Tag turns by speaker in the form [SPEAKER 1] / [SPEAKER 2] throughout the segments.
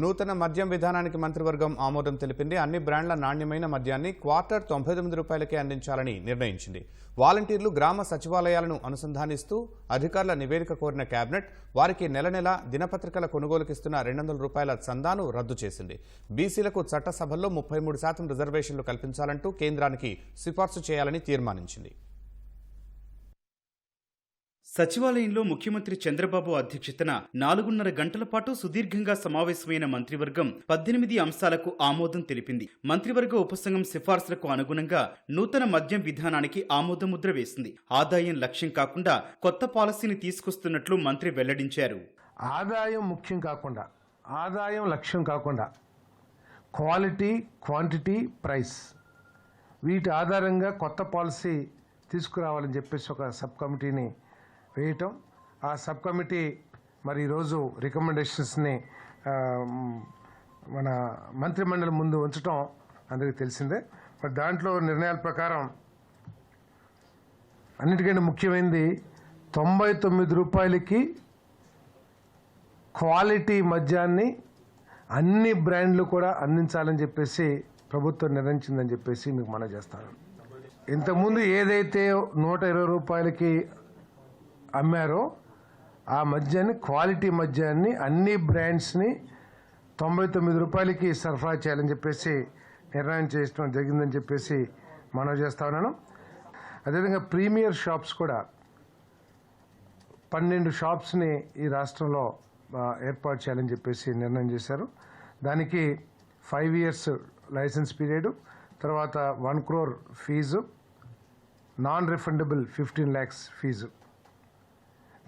[SPEAKER 1] నూతన మద్యం విధానానికి మంత్రివర్గం ఆమోదం తెలిపింది. అన్ని బ్రాండ్ల నాణ్యమైన మద్యాన్ని క్వార్టర్ తొంభై తొమ్మిది రూపాయలకే అందించాలని నిర్ణయించింది. వాలంటీర్లు గ్రామ సచివాలయాలను అనుసంధానిస్తూ అధికారుల నివేదిక కోరిన కేబినెట్ వారికి నెల నెల దినపత్రికల కొనుగోలుకిస్తున్న రెండు వందల రూపాయల చందాను రద్దు చేసింది. బీసీలకు చట్టసభల్లో ముప్పై మూడు శాతం రిజర్వేషన్లు కల్పించాలంటూ కేంద్రానికి సిఫార్సు చేయాలని తీర్మానించింది.
[SPEAKER 2] సచివాలయంలో ముఖ్యమంత్రి చంద్రబాబు అధ్యక్షతన నాలుగున్నర గంటల పాటు సుదీర్ఘంగా సమావేశమైన మంత్రివర్గం పద్దెనిమిది అంశాలకు ఆమోదం తెలిపింది. మంత్రివర్గ ఉపసంఘం సిఫార్సులకు అనుగుణంగా నూతన మద్యం విధానానికి ఆమోదముద్ర వేసింది. ఆదాయం లక్ష్యం కాకుండా కొత్త పాలసీని తీసుకొస్తున్నట్లు మంత్రి వెల్లడించారు.
[SPEAKER 3] ఆదాయం ముఖ్యం కాకుండా ఆదాయం లక్ష్యం కాకుండా క్వాలిటీ క్వాంటిటీ ప్రైస్ వీటి ఆధారంగా కొత్త పాలసీ తీసుకురావాలని చెప్పేసి ఒక సబ్ కమిటీని వేయటం. ఆ సబ్ కమిటీ మరి ఈరోజు రికమెండేషన్స్ని మన మంత్రిమండలి ముందు ఉంచటం అందరికీ తెలిసిందే. మరి దాంట్లో నిర్ణయాల ప్రకారం అన్నిటికంటే ముఖ్యమైనది తొంభై తొమ్మిది రూపాయలకి క్వాలిటీ మద్యాన్ని అన్ని బ్రాండ్లు కూడా అందించాలని చెప్పేసి ప్రభుత్వం నిర్ణయించిందని చెప్పేసి మీకు మనం చేస్తాను. ఇంతకుముందు ఏదైతే నూట ఇరవై రూపాయలకి అమ్మారో ఆ మద్యాన్ని క్వాలిటీ మద్యాన్ని అన్ని బ్రాండ్స్ని తొంభై తొమ్మిది రూపాయలకి సరఫరా చేయాలని చెప్పేసి నిర్ణయం చేయడం జరిగిందని చెప్పేసి మనం చేస్తా ఉన్నాను. అదేవిధంగా ప్రీమియర్ షాప్స్ కూడా పన్నెండు షాప్స్ని ఈ రాష్ట్రంలో ఏర్పాటు చేయాలని చెప్పేసి నిర్ణయం చేశారు. దానికి ఫైవ్ ఇయర్స్ లైసెన్స్ పీరియడ్ తర్వాత one crore fee non refundable fifteen lakhs fee.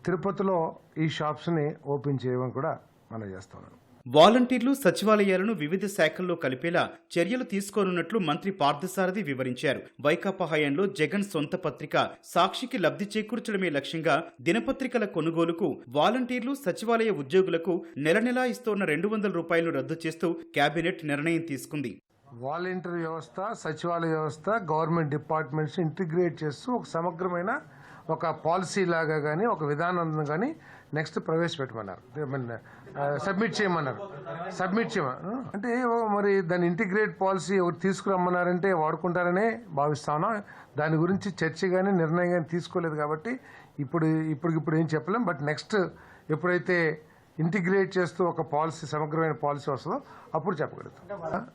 [SPEAKER 3] తిరుపతిలో ఈ షాప్స్ని ఓపెన్ చేయమని కూడా మనం చేస్తున్నాం.
[SPEAKER 2] వాలంటీర్లు సచివాలయాలను వివిధ శాఖల్లో కలిపేలా చర్యలు తీసుకోనున్నట్లు మంత్రి పార్థసారథి వివరించారు. వైకాపా హయాంలో జగన్ సొంత పత్రిక సాక్షికి లబ్ధి చేకూర్చడమే లక్ష్యంగా దినపత్రికల కొనుగోలుకు వాలంటీర్లు సచివాలయ ఉద్యోగులకు నెల నెలా ఇస్తోన్న రెండు వందల రూపాయలు రద్దు చేస్తూ కేబినెట్ నిర్ణయం తీసుకుంది.
[SPEAKER 3] వాలంటీర్ వ్యవస్థ సచివాలయ వ్యవస్థ గవర్నమెంట్ డిపార్ట్మెంట్స్ ఇంటిగ్రేట్ చేస్తూ ఒక సమగ్రమైన ఒక పాలసీ లాగా కానీ ఒక విధానం కానీ నెక్స్ట్ ప్రవేశపెట్టమన్నారు. సబ్మిట్ చేయమన్నారు. సబ్మిట్ చేయమని అంటే మరి దాని ఇంటిగ్రేట్ పాలసీ ఒకటి తీసుకురమ్మన్నారంటే వాడుకుంటారనే భావిస్తాను? దాని గురించి చర్చ కానీ నిర్ణయం కానీ తీసుకోలేదు కాబట్టి ఇప్పుడు ఇప్పటికిప్పుడు ఏం చెప్పలేం. బట్ నెక్స్ట్ ఎప్పుడైతే ఇంటిగ్రేట్ చేస్తూ ఒక పాలసీ సమగ్రమైన పాలసీ వస్తుందో అప్పుడు చెప్పగలుగుతాం.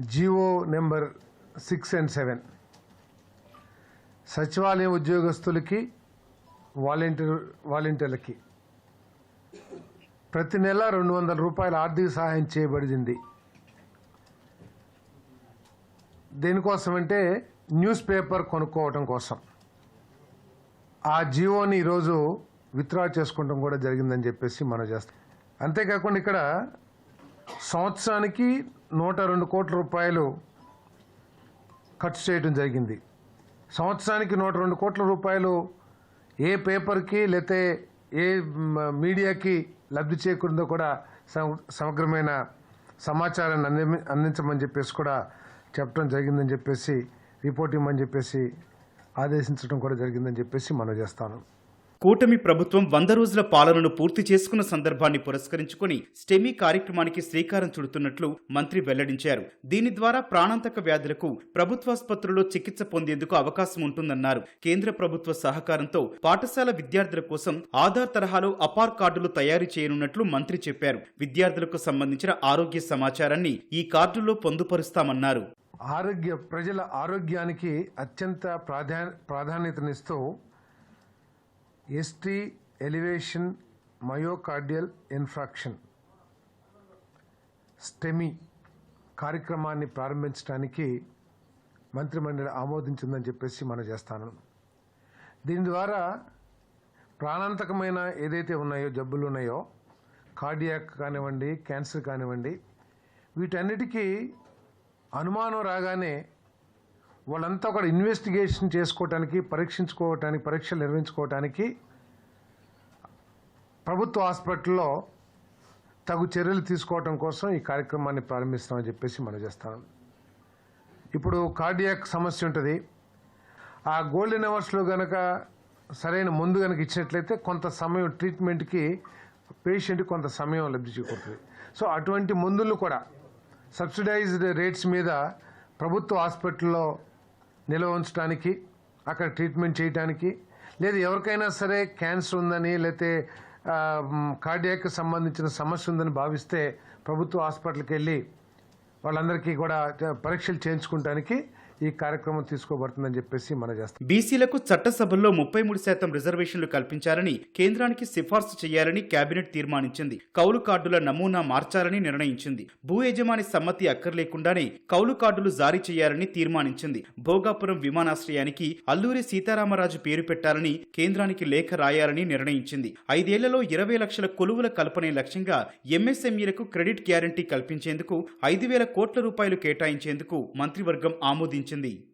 [SPEAKER 3] GO number six and seven. సచివాలయం ఉద్యోగస్తులకి వాలంటీర్ వాలంటీర్లకి ప్రతి నెల రెండు వందల రూపాయల ఆర్థిక సహాయం చేయబడింది దేనికోసం అంటే న్యూస్ పేపర్ కొనుక్కోవటం కోసం. ఆ జియోని ఈరోజు విత్డ్రా చేసుకోవడం కూడా జరిగిందని చెప్పేసి మనం చేస్తాం. అంతేకాకుండా ఇక్కడ సంవత్సరానికి నూట రెండు కోట్ల రూపాయలు ఖర్చు చేయడం జరిగింది. సంవత్సరానికి నూట రెండు కోట్ల రూపాయలు ఏ పేపర్కి లేతే ఏ మీడియాకి లబ్ధి చేకూరిందో కూడా సమ- సమగ్రమైన సమాచారాన్ని అంది అందించమని చెప్పేసి కూడా చెప్పడం జరిగిందని చెప్పేసి రిపోర్ట్ ఇవ్వమని చెప్పేసి ఆదేశించడం కూడా జరిగిందని చెప్పేసి మనం చేస్తాను.
[SPEAKER 2] కూటమి ప్రభుత్వం వంద రోజుల పాలనను పూర్తి చేసుకున్న సందర్భాన్ని పురస్కరించుకుని స్టెమీ కార్యక్రమానికి శ్రీకారం చుడుతున్నట్లు మంత్రి వెల్లడించారు. దీని ద్వారా ప్రాణాంతక వ్యాధులకు ప్రభుత్వాసుపత్రుల్లో చికిత్స పొందేందుకు అవకాశం ఉంటుందన్నారు. కేంద్ర ప్రభుత్వ సహకారంతో పాఠశాల విద్యార్థుల కోసం ఆధార్ తరహాలో అపార్ కార్డులు తయారు చేయనున్నట్లు మంత్రి చెప్పారు. విద్యార్థులకు సంబంధించిన ఆరోగ్య సమాచారాన్ని ఈ కార్డుల్లో పొందుపరుస్తామన్నారు.
[SPEAKER 3] ఆరోగ్య ప్రజల ఆరోగ్యానికి అత్యంత ప్రాధా ప్రాధాన్యతనిస్తూ ST elevation myocardial infarction STEMI కార్యక్రమాన్ని ప్రారంభించడానికి మంత్రిమండలి ఆమోదించిందని చెప్పేసి మనం చేస్తాను. దీని ద్వారా ప్రాణాంతకమైన ఏదైతే ఉన్నాయో జబ్బులు ఉన్నాయో కార్డియాక్ కానివ్వండి క్యాన్సర్ కానివ్వండి వీటన్నిటికీ అనుమానం రాగానే వాళ్ళంతా కూడా ఇన్వెస్టిగేషన్ చేసుకోవటానికి పరీక్షించుకోవటానికి పరీక్షలు నిర్వహించుకోవటానికి ప్రభుత్వ హాస్పిటల్లో తగు చర్యలు తీసుకోవటం కోసం ఈ కార్యక్రమాన్ని ప్రారంభిస్తామని చెప్పేసి మనం చేస్తాను. ఇప్పుడు కార్డియాక్ సమస్య ఉంటుంది. ఆ గోల్డెన్ అవర్స్లో గనక సరైన మందు కనుక ఇచ్చినట్లయితే కొంత సమయం ట్రీట్మెంట్కి పేషెంట్ కొంత సమయం లబ్ధి చేకూరుతుంది. సో అటువంటి మందులు కూడా సబ్సిడైజ్డ్ రేట్స్ మీద ప్రభుత్వ హాస్పిటల్లో నిల్వ ఉంచడానికి అక్కడ ట్రీట్మెంట్ చేయడానికి లేదు ఎవరికైనా సరే క్యాన్సర్ ఉందని లేకపోతే కార్డియాక్ సంబంధించిన సమస్య ఉందని భావిస్తే ప్రభుత్వ హాస్పిటల్కి వెళ్ళి వాళ్ళందరికీ కూడా పరీక్షలు చేయించుకోవటానికి ఈ కార్యక్రమం తీసుకోబడుతుందని చెప్పేసి మనం చేస్తాం.
[SPEAKER 2] బీసీలకు చట్టసభల్లో ముప్పై మూడు శాతం రిజర్వేషన్లు కల్పించాలని కేంద్రానికి సిఫార్సు చేయాలని కేబినెట్ తీర్మానించింది. కౌలు కార్డుల నమూనా మార్చాలని నిర్ణయించింది. భూ యజమాని సమ్మతి అక్కర్లేకుండానే కౌలు కార్డులు జారీ చేయాలని తీర్మానించింది. భోగాపురం విమానాశ్రయానికి అల్లూరి సీతారామరాజు పేరు పెట్టాలని కేంద్రానికి లేఖ రాయాలని నిర్ణయించింది. ఐదేళ్ళలో ఇరవై లక్షల కొలువుల కల్పనే లక్ష్యంగా ఎంఎస్ఎంఈలకు క్రెడిట్ గ్యారంటీ కల్పించేందుకు ఐదు వేల కోట్ల రూపాయలు కేటాయించేందుకు మంత్రివర్గం ఆమోదించింది. entendí.